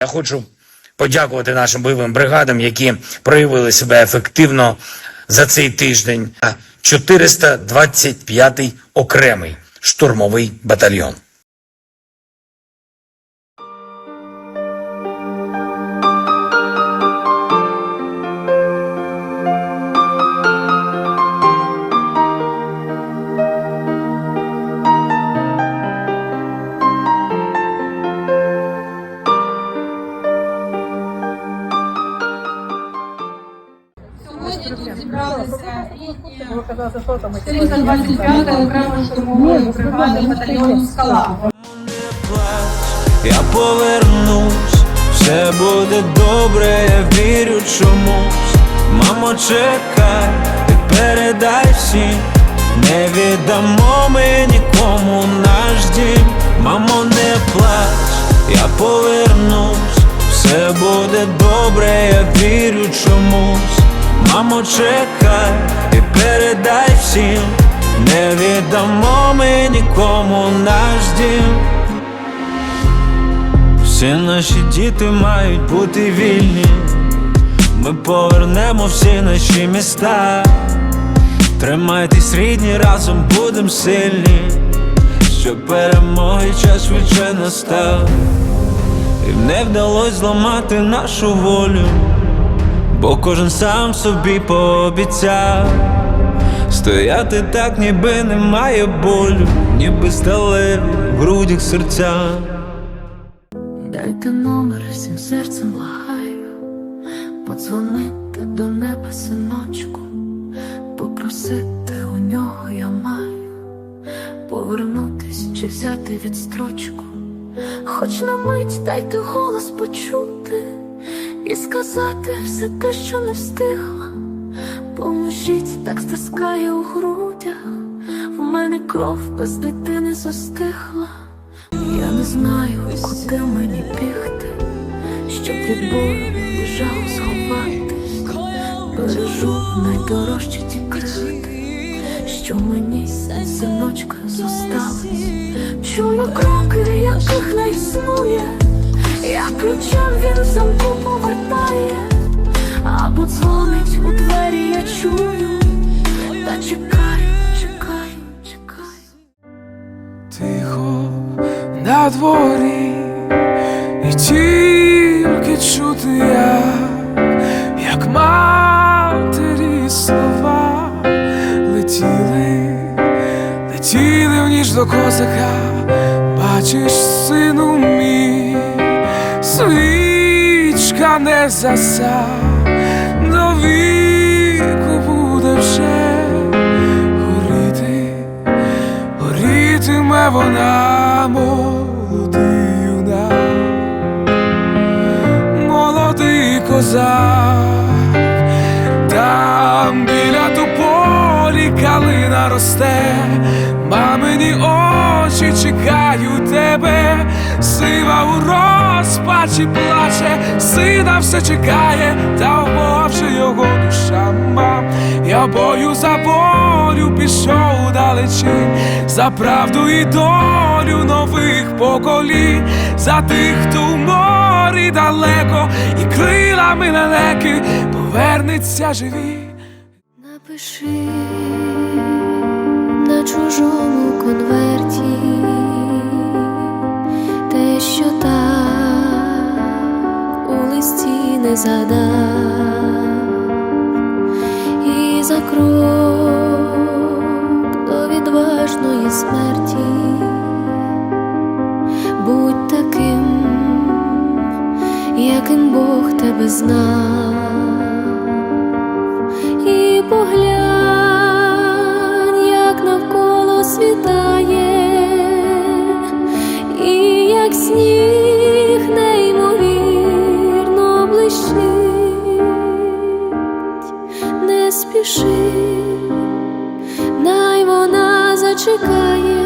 Я хочу подякувати нашим бойовим бригадам, які проявили себе ефективно за цей тиждень. 425-й окремий штурмовий батальйон. Рідні 425 окремо штурмової бригади батальйону «Скала». Я повернусь, все буде добре, я вірю чомусь. Мамо, чекай, ти передай всім, не віддамо ми нікому наш дім. Мамо, не плач, я повернусь, все буде добре, я вірю чомусь. Мамо, чекай, ти передай всім, не віддамо ми нікому наш дім. Всі наші діти мають бути вільні. Ми повернемо всі наші міста. Тримайтесь рідні, разом будем сильні, щоб перемоги час швидше настав. І не вдалось зламати нашу волю, бо кожен сам собі пообіцяв. Стояти так, ніби немає болю, ніби сталеві в грудях серця. Дайте номер всім серцем благаю, подзвонити до неба синочку, попросити у нього я маю, повернутись чи взяти відстрочку, хоч на мить дайте голос почути і сказати все те, що не встигла. Поможіть, так стискає у грудях, в мене кров без дитини застигла. Я не знаю, куди мені бігти, щоб від болю і жалу сховатись, бережу найдорожчі ті крихти, що мені синочка зостались. Чую кроки, яких не існує, як ключем він замку повертає, або дзвонить у двері, я чую, та чекаю, чекаю, чекаю. Тихо на дворі, і тільки чути як, як матері слова летіли, летіли в ніж до козака, бачиш, сину мій, свічка не заса, до віку буде вже горіти. Горітиме вона молодий юнак, молодий козак, там біля тополі калина росте, мамині очі чекають тебе, сива у розпачі плаче, сина все чекає, та вмовчи його душа мам. Я бою за волю пішов далечінь, за правду і долю нових поколінь, за тих, хто в морі далеко, і крилами лелеки повернеться живі. Напиши на чужому конверті не задав, і за крок до відважної смерті будь таким, яким Бог тебе знав. І поглянь, вона зачекає, ще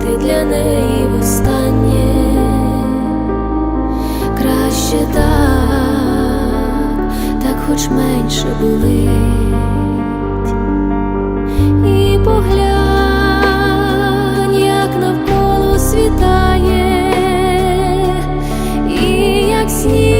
ти для неї востаннє, краще так хоч менше болить, і поглянь, як навколо світає, і як сніг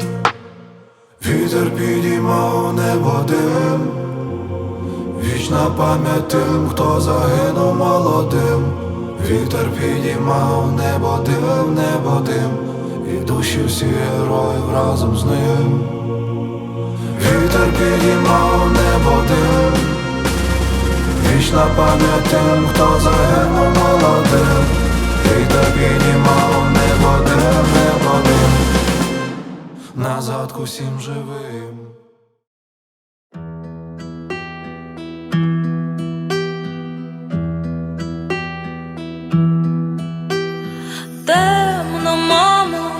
Вітер підіймав небо дим, вічна пам'ять тим, хто загинув молодим. Вітер підіймав небо дим, небо дим, і душі всі героїв разом з ним. Вітер підіймав небо дим, вічна пам'ять тим, хто загинув молодим. Вітер підіймав дим, небо дим, назад усім живим. Темно, мамо,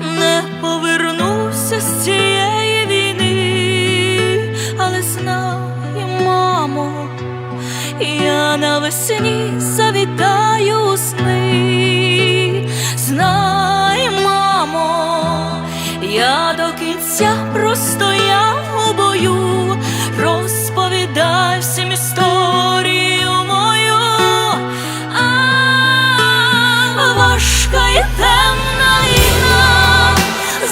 не повернуся з цієї війни, але знай, мамо, я навесні завітаю сни. Кінця простояв у бою, розповідай всім історію мою. А важка і темна війна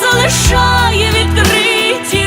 залишає відкриті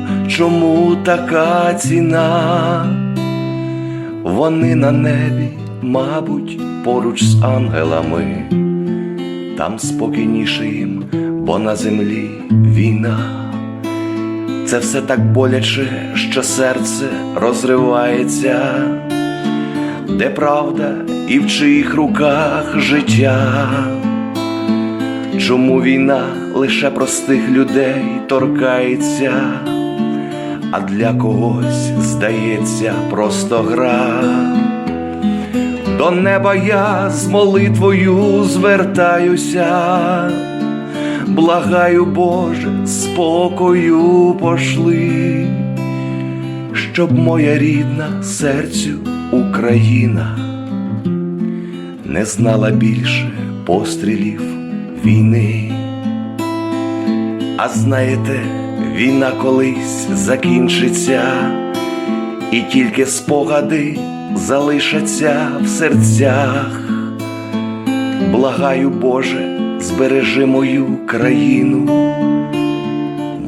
чому така ціна? Вони на небі, мабуть, поруч з ангелами, там спокійніше їм, бо на землі війна. Це все так боляче, що серце розривається, де правда і в чиїх руках життя. Чому війна лише простих людей торкається, а для когось здається просто гра. До неба я з молитвою звертаюся, благаю, Боже, спокою пошли, щоб моя рідна серцю Україна не знала більше пострілів війни. А знаєте, війна колись закінчиться, і тільки спогади залишаться в серцях. Благаю, Боже, збережи мою країну,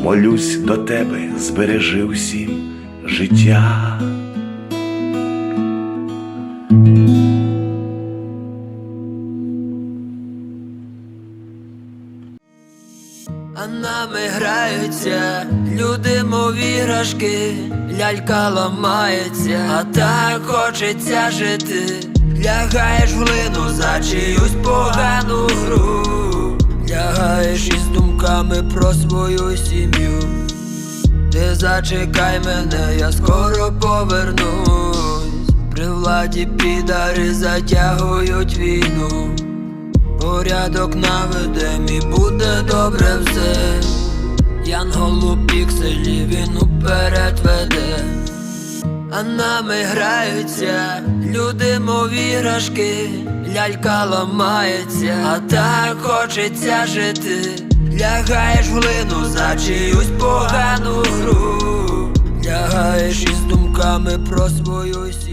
молюсь до тебе, збережи усім життя. Іграшки, лялька ламається, а так хочеться жити. Лягаєш в глину за чиюсь погану гру, лягаєш із думками про свою сім'ю. Ти зачекай мене, я скоро повернусь. При владі підари затягують війну. Порядок наведем і буде добре все. Янголу пікселі він уперед веде, а нами граються люди, мов іграшки, лялька ламається, а так хочеться жити. Лягаєш в глину за чиюсь погану гру, лягаєш із думками про свою сім'ю.